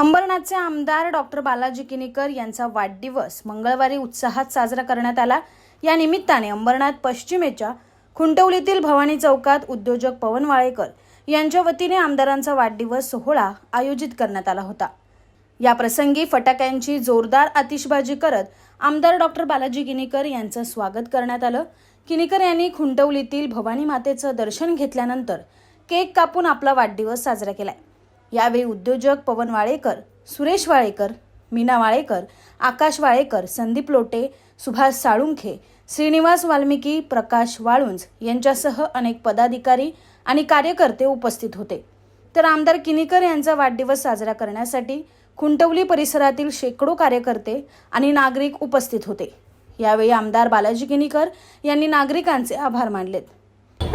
अंबरनाथचे आमदार डॉक्टर बालाजी किनीकर यांचा वाढदिवस मंगळवारी उत्साहात साजरा करण्यात आला. या निमित्ताने अंबरनाथ पश्चिमेच्या खुंटवलीतील भवानी चौकात उद्योजक पवन वाळेकर यांच्या वतीने आमदारांचा वाढदिवस सोहळा आयोजित करण्यात आला होता. या प्रसंगी फटाक्यांची जोरदार आतिषबाजी करत आमदार डॉक्टर बालाजी किनीकर यांचं स्वागत करण्यात आलं. किनीकर यांनी खुंटवलीतील भवानी मातेचं दर्शन घेतल्यानंतर केक कापून आपला वाढदिवस साजरा केलाय. यावेळी उद्योजक पवन वाळेकर सुरेश वाळेकर मीना वाळेकर आकाश वाळेकर संदीप लोटे सुभाष साळुंखे श्रीनिवास वाल्मिकी प्रकाश वाळुंज यांच्यासह अनेक पदाधिकारी आणि कार्यकर्ते उपस्थित होते. तर आमदार किनीकर यांचा वाढदिवस साजरा करण्यासाठी खुंटवली परिसरातील शेकडो कार्यकर्ते आणि नागरिक उपस्थित होते. यावेळी आमदार बालाजी किनीकर यांनी नागरिकांचे आभार मानलेत.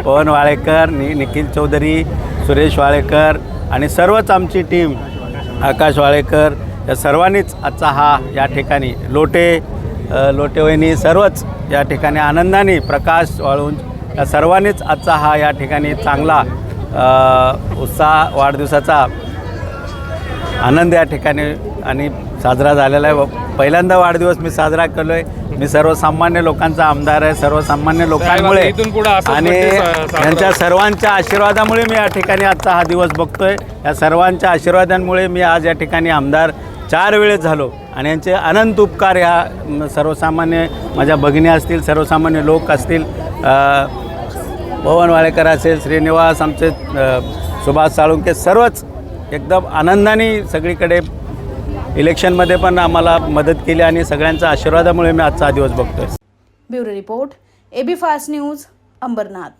पवन वाळेकर नि निखिल चौधरी सुरेश वाळेकर आणि सर्वच आमची टीम आकाश वाळेकर या सर्वांनीच आजचा हा या ठिकाणी लोटे लोटे लोटेवहिनी सर्वच या ठिकाणी आनंदाने प्रकाश वाळून या सर्वांनीच आजचा हा या ठिकाणी चांगला उत्साह वाढदिवसाचा आनंद या ठिकाणी आणि साजरा झालेला आहे. पहिल्यांदा वाढदिवस मी साजरा केलो आहे मी सर्वसामान्य लोकांचा आमदार आहे. सर्वसामान्य लोकांमुळे आणि birthday सा- साजरा यांच्या सर्वांच्या आशीर्वादामुळे मी या ठिकाणी आजचा हा दिवस बघतोय. या सर्वांच्या आशीर्वादांमुळे मी आज या ठिकाणी आमदार चार वेळेस झालो. आणि यांचे अनंत उपकार ह्या सर्वसामान्य माझ्या भगिनी असतील सर्वसामान्य लोक असतील पवन वाळेकर असेल श्रीनिवास आमचे सुभाष साळुंके सर्वच एकदम आनंदाने सगळीकडे इलेक्शनमध्ये पण आम्हाला मदत केली आणि सगळ्यांच्या आशीर्वादामुळे मी आजचा दिवस बघतोय. Bureau report AB fast news Ambernath.